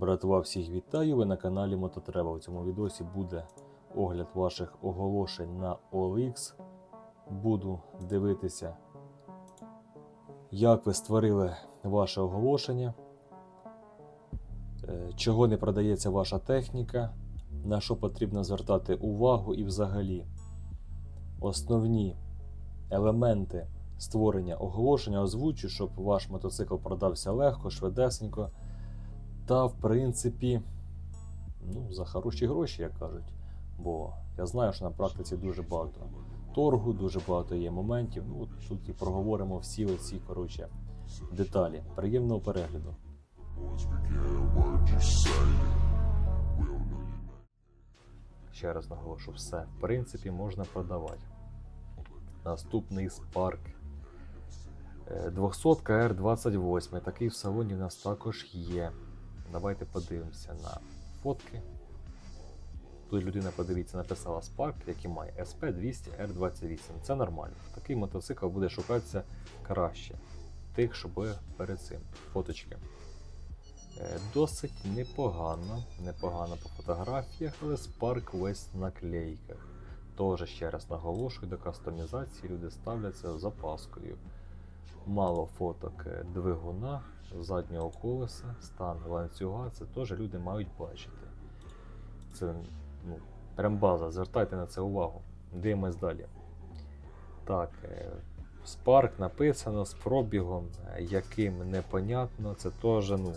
Братва, всіх вітаю! Ви на каналі Мототреба. У цьому відосі буде огляд ваших оголошень на OLX. Буду дивитися, як ви створили ваше оголошення, е, чого не продається ваша техніка, на що потрібно звертати увагу і взагалі основні елементи створення оголошення озвучу, щоб ваш мотоцикл продався легко, швидесенько. Та, в принципі, ну, за хороші гроші, як кажуть. Бо я знаю, що на практиці дуже багато торгу, дуже багато є моментів. Ну, тут і проговоримо всі оці коротше, деталі. Приємного перегляду. Ще раз наголошу, все, в принципі, можна продавати. Наступний. Е, 200 R28. Такий в салоні в нас також є. Давайте подивимося на фотки. Тут людина, подивіться, написала Spark, який має SP200R28. Це нормально. Такий мотоцикл буде шукатися краще. Тих, що буде перед цим. Фоточки. Е, Досить непогано, непогано по фотографіях, але Spark весь в наклейках. Тоже ще раз наголошую, до кастомізації люди ставляться з запаскою. Мало фоток е, двигуна, заднього колеса, стан ланцюга, це теж люди мають бачити. Це ну, прям база, звертайте на це увагу. Дивимось далі. Так, е, Spark написано з пробігом, е, яким непонятно, це теж ну,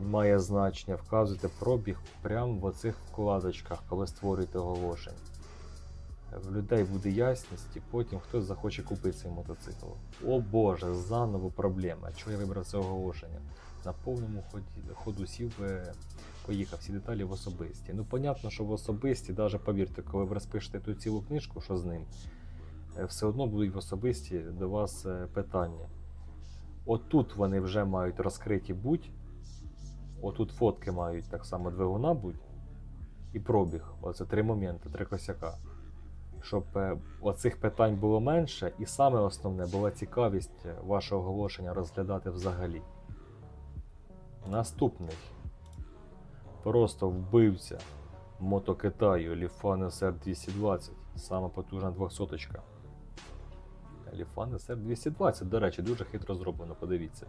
має значення. Вказуйте пробіг прямо в оцих вкладочках, коли створюєте оголошення. В людей буде ясність, і потім хтось захоче купити цей мотоцикл. О Боже, заново проблема. Чого я вибрав це оголошення? На повному ході, ходу сів, е, поїхав всі деталі в особисті. Ну, понятно, що в особисті, навіть повірте, коли ви розпишете ту цілу книжку, що з ним, е, все одно будуть в особисті до вас е, питання. Отут вони вже мають розкриті будь, отут фотки мають так само двигуна будь і пробіг. Оце три моменти, три косяка щоб е, оцих питань було менше, і саме основне була цікавість е, вашого оголошення розглядати взагалі. Наступний. Просто вбивця Мото Китаю Lifan SR220. Сама потужна 200 Lifan SR220, до речі, дуже хитро зроблено, подивіться.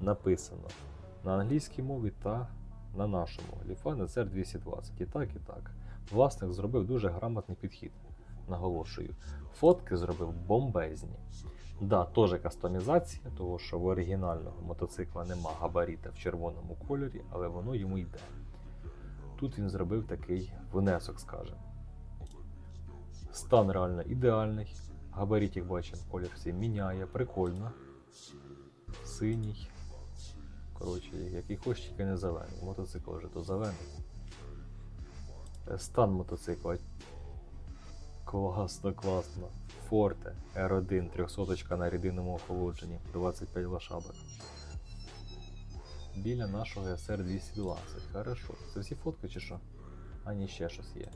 Написано на англійській мові та на нашому. Lifan SR220. І так, і так. Власник зробив дуже грамотний підхід наголошую. Фотки зробив бомбезні. Да, теж кастомізація, тому що в оригінального мотоцикла нема габаріта в червоному кольорі, але воно йому йде. Тут він зробив такий внесок, скажімо. Стан реально ідеальний. Габарит, бачимо, колір всі міняє, прикольно. Синій. Коротше, який хоч тільки не зелений. Мотоцикл вже то зелений. Е, Стан мотоцикла Класно, класно. Форте R1 300 на рідинному охолодженні 25 лошадок. Біля нашого SR 220. Хорошо. Це всі фотки чи що? А ні, ще щось є.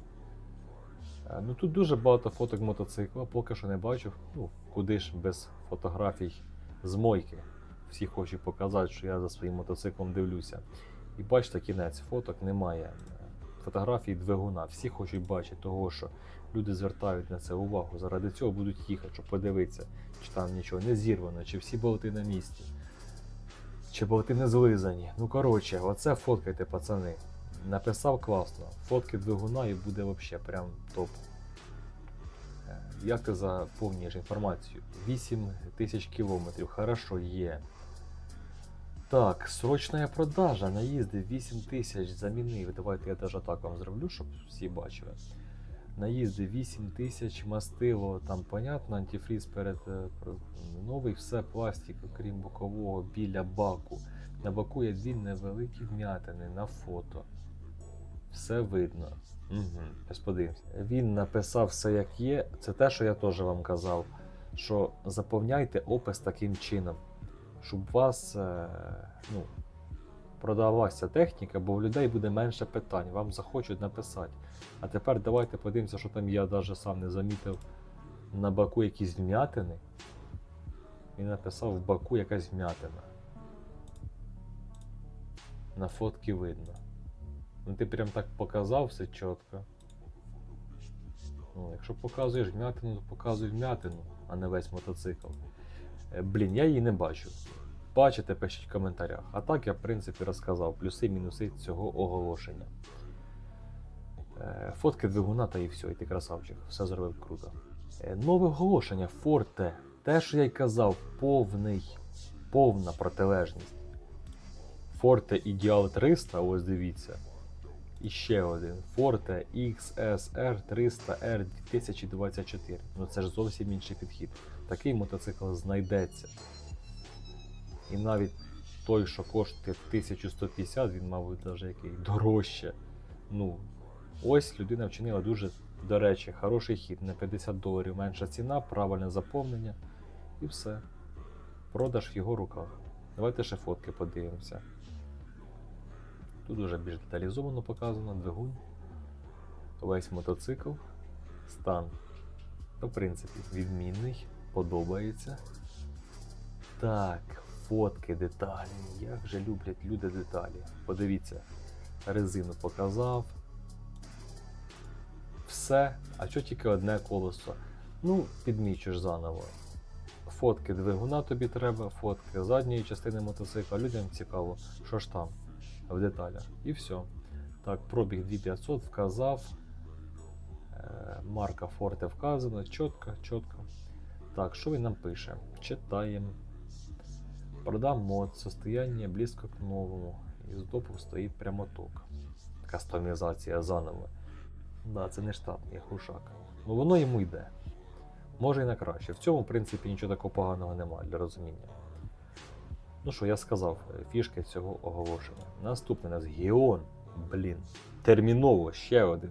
Е, Ну тут дуже багато фоток мотоцикла, поки що не бачив. Ну, куди ж без фотографій з мойки. Всі хочу показати, що я за своїм мотоциклом дивлюся. І бачите, кінець фоток немає. Фотографій двигуна. Всі хочуть бачити того, що люди звертають на це увагу. Заради цього будуть їхати, щоб подивитися, чи там нічого не зірвано, чи всі болти на місці, чи болти не злизані. Ну коротше, оце фоткайте, пацани. Написав класно. Фотки двигуна і буде взагалі прям топ. Е, Як ти заповнюєш інформацію? 8 тисяч кілометрів, хорошо є. Так, срочна продажа, наїзди 8 тисяч замінив. Давайте я даже так вам зроблю, щоб всі бачили. Наїзди 8 тисяч, мастило, там понятно, антифріз перед е, новий, все пластик, окрім бокового, біля баку. На боку є дві невеликі вм'ятини на фото. Все видно. Угу. Подивимось. Він написав все як є. Це те, що я теж вам казав. Що заповняйте опис таким чином, щоб у вас е, ну, продавалася техніка, бо в людей буде менше питань, вам захочуть написати. А тепер давайте подивимося, що там я навіть сам не замітив на баку якісь вм'ятини. Він написав в баку якась вм'ятина. На фотки видно. Ну ти прям так показав все чітко. Ну, якщо показуєш вмятину, то показуй вмятину, а не весь мотоцикл. Е, Блін, я її не бачу. Бачите, пишіть в коментарях. А так я, в принципі, розказав плюси мінуси цього оголошення. Е, Фотки двигуна та і все, і ти красавчик. Все зробив круто. Е, Нове оголошення Форте. Те, що я й казав, повний, повна протилежність. Форте Ідеал 300, ось дивіться. І ще один. Forte XSR 300R 2024. Ну це ж зовсім інший підхід. Такий мотоцикл знайдеться. І навіть той, що коштує 1150, він, мабуть, навіть який дорожче. Ну, ось людина вчинила дуже, до речі, хороший хід. На 50 доларів менша ціна, правильне заповнення і все. Продаж в його руках. Давайте ще фотки подивимося. Тут уже більш деталізовано показано двигун, весь мотоцикл, стан. Ну, В принципі, відмінний, подобається. Так, фотки, деталі. Як же люблять люди деталі. Подивіться, резину показав. Все, а що тільки одне колесо? Ну, підмічуєш заново. Фотки двигуна тобі треба, фотки задньої частини мотоцикла. Людям цікаво, що ж там в деталях. І все. Так, пробіг 2500 вказав. Е, Марка Форте вказана. Чітко, чітко. Так, що він нам пише? Читаємо. Продам мод, состояние близько к новому. Із допу стоїть прямоток. Кастомізація заново. Да, це не штатний глушак. Ну воно йому йде. Може і на краще. В цьому, в принципі, нічого такого поганого немає для розуміння. Ну що, я сказав, фішки цього оголошення. Наступний у нас Геон. Блін. Терміново ще один.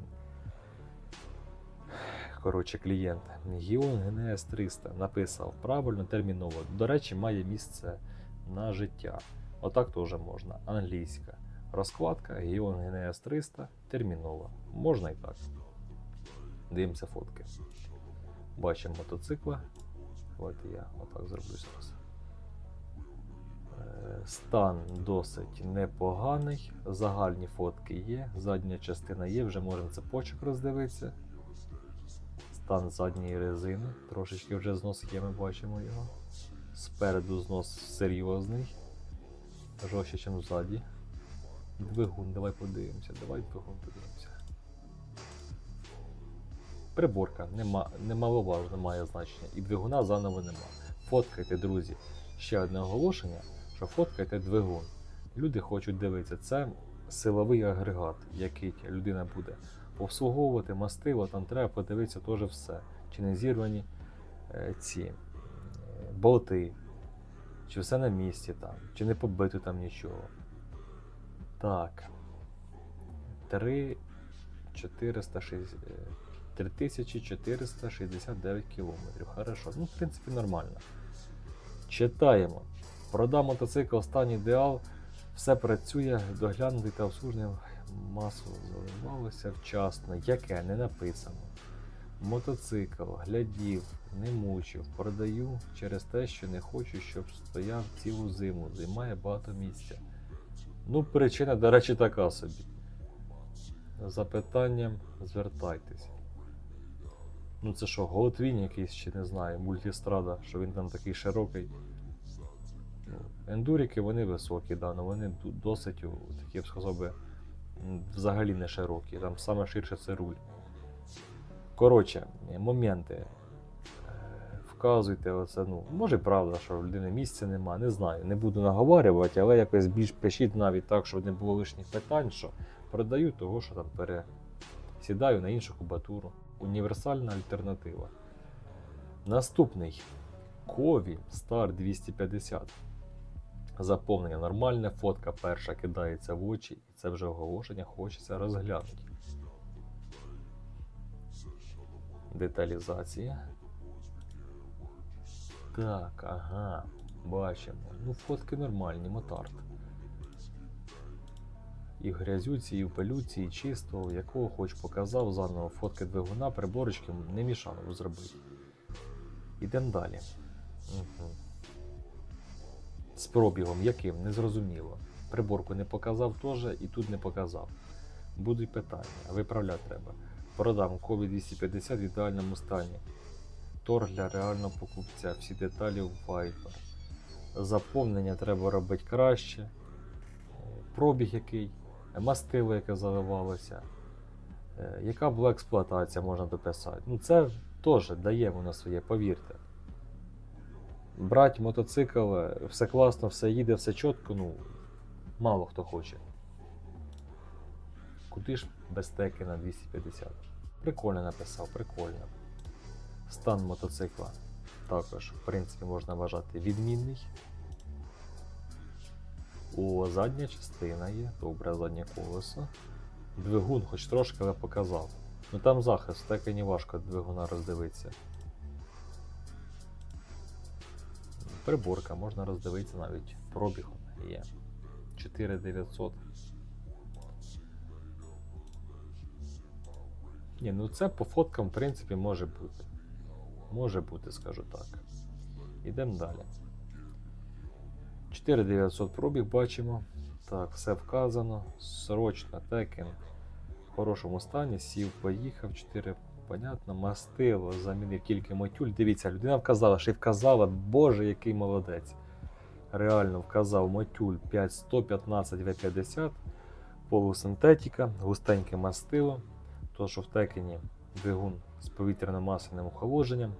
Коротше, клієнт. Геон ГНС 300 написав правильно, терміново. До речі, має місце на життя. Отак теж можна. Англійська. Розкладка Геон ГНС 300 термінова. Можна і так. Дивимося фотки. Бачимо мотоцикла. Давайте я отак зроблю зараз. Е, Стан досить непоганий. Загальні фотки є, задня частина є, вже можемо цепочок роздивитися. Стан задньої резини. Трошечки вже знос є, ми бачимо його. Спереду знос серйозний. Жорстче, ніж ззаді. Двигун, давай подивимося, давай двигун подивимося. Приборка нема, немаловажно має значення. І двигуна заново нема. Фоткайте, друзі. Ще одне оголошення, що фоткайте двигун. Люди хочуть дивитися. Це силовий агрегат, який людина буде обслуговувати, мастило, там треба подивитися теж все. Чи не зірвані е, ці е, болти, чи все на місці там, чи не побито там нічого. Так. 3 460, е, 3469 кілометрів. Хорошо. Ну, в принципі, нормально. Читаємо. Продам мотоцикл стан ідеал. Все працює, доглянутий та обслужений масово заливалося вчасно. Яке не написано. Мотоцикл, глядів, не мучив, продаю через те, що не хочу, щоб стояв цілу зиму. Займає багато місця. Ну, причина, до речі, така собі. З Запитанням звертайтесь. Ну це що, Голотвін якийсь, чи не знаю, мультістрада, що він там такий широкий. Ну, Ендуріки вони високі, да, але вони досить, такі, я б сказав би, взагалі не широкі. Там саме ширше це руль. Коротше, моменти. Е, Вказуйте, оце, ну, може правда, що в людини місця нема, не знаю. Не буду наговарювати, але якось більш пишіть навіть так, щоб не було лишніх питань, що продаю того, що там пересідаю на іншу кубатуру. Універсальна альтернатива. Наступний Кові Star 250. Заповнення нормальне, фотка перша кидається в очі, це вже оголошення хочеться розглянути. Деталізація. Так, ага, бачимо. Ну, фотки нормальні, мотард. І в грязюці, і в пилюці, і чисто, якого хоч показав заново фотки двигуна, приборочки не мішало зробити. Ідемо далі. Угу. З пробігом яким? Незрозуміло. Приборку не показав теж і тут не показав. Будуть питання, виправляти треба. Продам Кові 250 в ідеальному стані. Торг для реального покупця. Всі деталі в Viper. Заповнення треба робити краще. Пробіг який, мастило, яке заливалося. Е, Яка була експлуатація, можна дописати. Ну, це теж дає воно своє, повірте. Брати мотоцикл, е, все класно, все їде, все чітко, ну, мало хто хоче. Куди ж без теки на 250? Прикольно написав, прикольно. Стан мотоцикла також, в принципі, можна вважати відмінний. О, задня частина є, добре, заднє колесо. Двигун, хоч трошки, але показав. Ну там захист, так і не важко двигуна роздивитися. Приборка, можна роздивитися навіть пробіг є. 4900. Ні, ну це по фоткам, в принципі, може бути. Може бути, скажу так. Ідемо далі. 4900 пробіг бачимо. Так, все вказано. Срочно текен в хорошому стані. Сів, поїхав. 4, понятно. Мастило, замінив тільки мотюль. Дивіться, людина вказала, ще й вказала, боже, який молодець. Реально вказав мотюль 5115 V50, полусинтетика, густеньке мастило. То, що в текені двигун з повітряно-масяним охолодженням,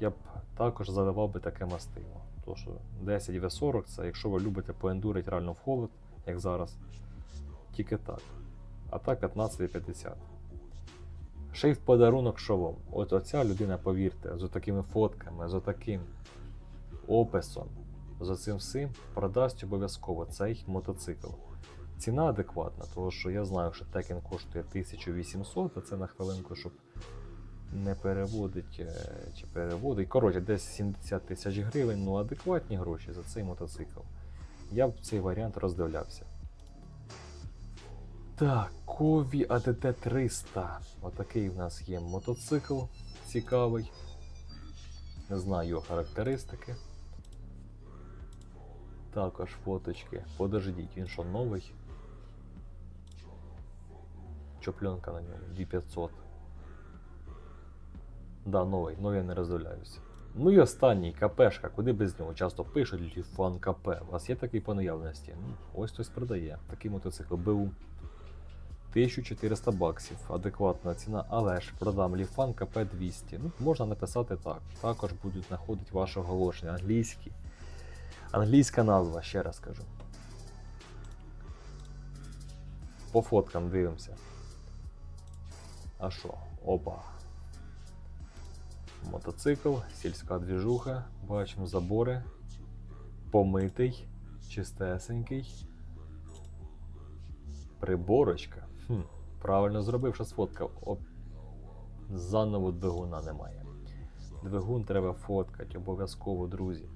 я б також заливав би таке мастило. То, що 10 V40 це якщо ви любите поендурити реально в холод, як зараз, тільки так. А так 15 V50. Ще й в подарунок шолом. От оця людина, повірте, з такими фотками, з таким описом, з цим всім продасть обов'язково цей мотоцикл. Ціна адекватна, тому що я знаю, що Tekken коштує 1800, а це на хвилинку, щоб не переводить е, чи переводить. Коротше, десь 70 тисяч гривень, ну адекватні гроші за цей мотоцикл. Я б цей варіант роздивлявся. Так, Кові ADT 300. Отакий в нас є мотоцикл цікавий. Не знаю його характеристики. Також фоточки. Подождіть, він що новий? Чопленка на ньому 2500. Да, новий, новий я не роздивляюся. Ну і останній КПшка, куди без нього? Часто пишуть Ліфан КП. У вас є такий по наявності? Ну, ось хтось продає. Такий мотоцикл БУ. 1400 баксів, адекватна ціна, але ж продам Ліфан КП 200. Ну, можна написати так. Також будуть знаходити ваше оголошення англійські. Англійська назва, ще раз кажу. По фоткам дивимося. А що? Опа. Мотоцикл, сільська двіжуха, бачимо забори. Помитий, чистесенький. Приборочка. Хм, правильно зробив, що сфоткав. Оп. Заново двигуна немає. Двигун треба фоткати, обов'язково, друзі.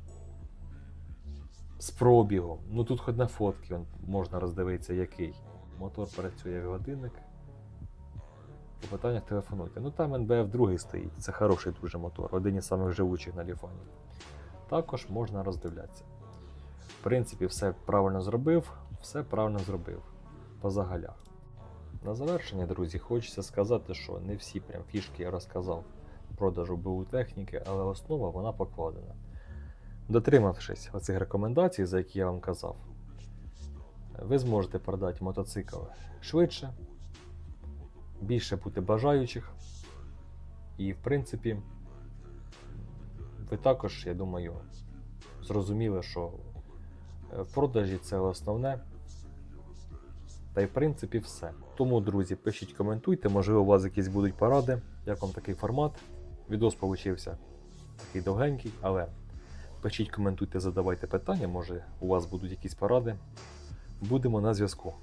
З пробігом. Ну тут хоч на фотки можна роздивитися, який. Мотор працює як годинник. По питаннях телефонуйте. Ну там НБФ другий стоїть. Це хороший дуже мотор, один із самих живучих на ліфані. Також можна роздивлятися. В принципі, все правильно зробив, все правильно зробив. По загалях. На завершення, друзі, хочеться сказати, що не всі прям фішки я розказав продажу БУ техніки, але основа вона покладена. Дотримавшись оцих рекомендацій, за які я вам казав, ви зможете продати мотоцикл швидше, більше буде бажаючих. І, в принципі, ви також, я думаю, зрозуміли, що е, в продажі це основне. Та й в принципі все. Тому, друзі, пишіть, коментуйте, можливо, у вас якісь будуть поради, як вам такий формат. Відос получився такий довгенький, але пишіть, коментуйте, задавайте питання, може у вас будуть якісь поради. Будемо на зв'язку.